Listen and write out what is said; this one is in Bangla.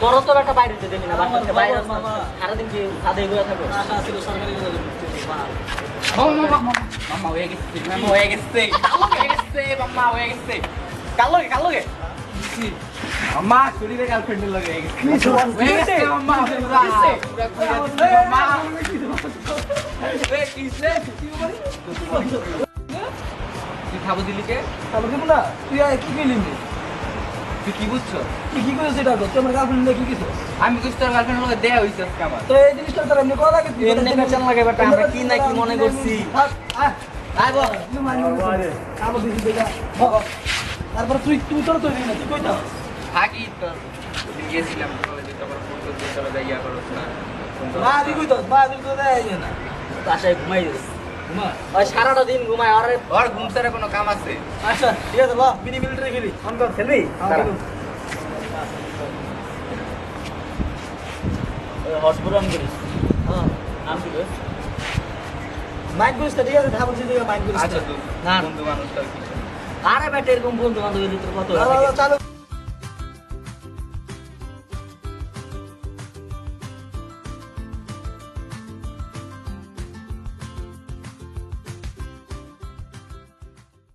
তোর তো একটা বাইরে যেতে না বাসা থেকে বাইরে সারাদিন কি সাদে ঘুরে থাকো? আশা ছিল সরকারি মামা হয়ে গেছে মামা হয়ে গেছে। হয়ে গেছে মামা হয়ে গেছে। কালো গে কালো গে মামা শরীরে গার্লফ্রেন্ডের লগে হয়ে গেছে। হয়ে গেছে মামা। তুই খাব দিলি কে? না তুই কি গেলি তুই কি বুঝছ? তুই কি করেছিস এটা করতে আমার গার্লফ্রেন্ড কি কিছু আমি কিছু তোর গার্লফ্রেন্ড লগে দেয়া হইছে আজকে আমার। তো এই জিনিসটা তোর এমনি করা লাগে তুই এমনি পেছন লাগে বেটা, আমরা কি না কি মনে করছি। আয়। বল। আবার বেশি দেখা তারপর তুই তুই তোর তৈরি না তুই কইতা থাকি তো গিয়েছিলাম কলেজে তারপর ফোন করতে চলে যাই ইয়া করছ না? মা তুই কইতা মা তুই তো দেয় না। বাসায় ঘুমাই ঘুমা ওই সারাটা দিন ঘুমায় আর ওর ঘুম ছাড়া কোনো কাম আছে? আচ্ছা ঠিক আছে ল। মিনি মিলিটারি খেলি। ফোন কর খেলবি হসপিটাল করিস হ্যাঁ। নাম কি করিস ঠিক আছে করিস আচ্ছা না। বন্ধু আর আরে বেটা এরকম বন্ধু বান্ধবের ভিতরে কত চালু।